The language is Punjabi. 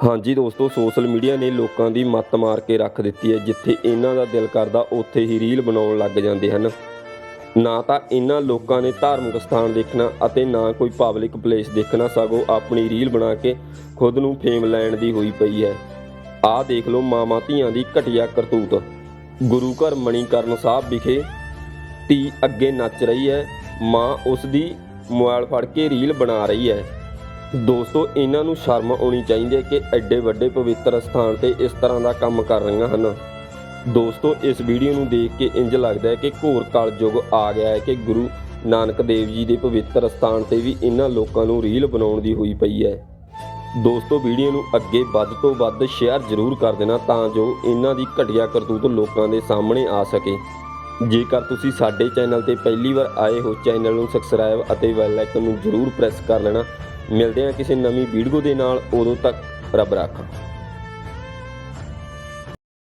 ਹਾਂਜੀ ਦੋਸਤੋ, ਸੋਸ਼ਲ ਮੀਡੀਆ ਨੇ ਲੋਕਾਂ ਦੀ ਮੱਤ ਮਾਰ ਕੇ ਰੱਖ ਦਿੱਤੀ ਹੈ, ਜਿੱਥੇ ਇਹਨਾਂ ਦਾ ਦਿਲ ਕਰਦਾ ਉੱਥੇ ਹੀ ਰੀਲ ਬਣਾਉਣ ਲੱਗ ਜਾਂਦੇ ਹਨ। ਨਾ ਤਾਂ ਇਹਨਾਂ ਲੋਕਾਂ ਨੇ ਧਾਰਮਿਕ ਸਥਾਨ ਦੇਖਣਾ ਅਤੇ ਨਾ ਕੋਈ ਪਬਲਿਕ ਪਲੇਸ ਦੇਖਣਾ, ਸਗੋਂ ਆਪਣੀ ਰੀਲ ਬਣਾ ਕੇ ਖੁਦ ਨੂੰ ਫੇਮ ਲੈਣ ਦੀ ਹੋਈ ਪਈ ਹੈ। ਆਹ ਦੇਖ ਲਓ ਮਾਮਾ ਧੀਆਂ ਦੀ ਘਟੀਆ ਕਰਤੂਤ। ਗੁਰੂ ਘਰ ਮਣੀਕਰਨ ਸਾਹਿਬ ਵਿਖੇ ਧੀ ਅੱਗੇ ਨੱਚ ਰਹੀ ਹੈ, ਮਾਂ ਉਸ ਦੀ ਮੋਬਾਈਲ ਫੜ ਕੇ ਰੀਲ ਬਣਾ ਰਹੀ ਹੈ। ਦੋਸਤੋ, ਇਹਨਾਂ ਨੂੰ ਸ਼ਰਮ ਆਉਣੀ ਚਾਹੀਦੀ ਹੈ ਕਿ ਐਡੇ ਵੱਡੇ ਪਵਿੱਤਰ ਸਥਾਨ ਤੇ ਇਸ ਤਰ੍ਹਾਂ ਦਾ ਕੰਮ ਕਰ ਰਹੀਆਂ ਹਨ। ਦੋਸਤੋ, ਇਸ ਵੀਡੀਓ ਨੂੰ ਦੇਖ ਕੇ ਇੰਜ ਲੱਗਦਾ ਹੈ ਕਿ ਘੋਰ ਕਾਲ ਯੁੱਗ ਆ ਗਿਆ ਹੈ ਕਿ ਗੁਰੂ ਨਾਨਕ ਦੇਵ ਜੀ ਦੇ ਪਵਿੱਤਰ ਸਥਾਨ ਤੇ ਵੀ ਇਹਨਾਂ ਲੋਕਾਂ ਨੂੰ ਰੀਲ ਬਣਾਉਣ ਦੀ ਹੋਈ ਪਈ ਹੈ। ਦੋਸਤੋ, ਵੀਡੀਓ ਨੂੰ ਅੱਗੇ ਵੱਧ ਤੋਂ ਵੱਧ ਸ਼ੇਅਰ ਜ਼ਰੂਰ ਕਰ ਦੇਣਾ ਤਾਂ ਜੋ ਇਹਨਾਂ ਦੀ ਘਟੀਆ ਕਰਤੂਤ ਲੋਕਾਂ ਦੇ ਸਾਹਮਣੇ ਆ ਸਕੇ। ਜੇਕਰ ਤੁਸੀਂ ਸਾਡੇ ਚੈਨਲ ਤੇ ਪਹਿਲੀ ਵਾਰ ਆਏ ਹੋ, ਚੈਨਲ ਨੂੰ ਸਬਸਕ੍ਰਾਈਬ ਅਤੇ ਬੈਲ ਆਈਕਨ ਨੂੰ ਜ਼ਰੂਰ ਪ੍ਰੈਸ ਕਰ ਲੈਣਾ ਮਿਲਦੇ ਹਾਂ ਕਿਸੇ ਨਵੀਂ ਵੀਡੀਓ ਦੇ ਨਾਲ। ਉਦੋਂ ਤੱਕ ਰੱਬ ਰਾਖਾ।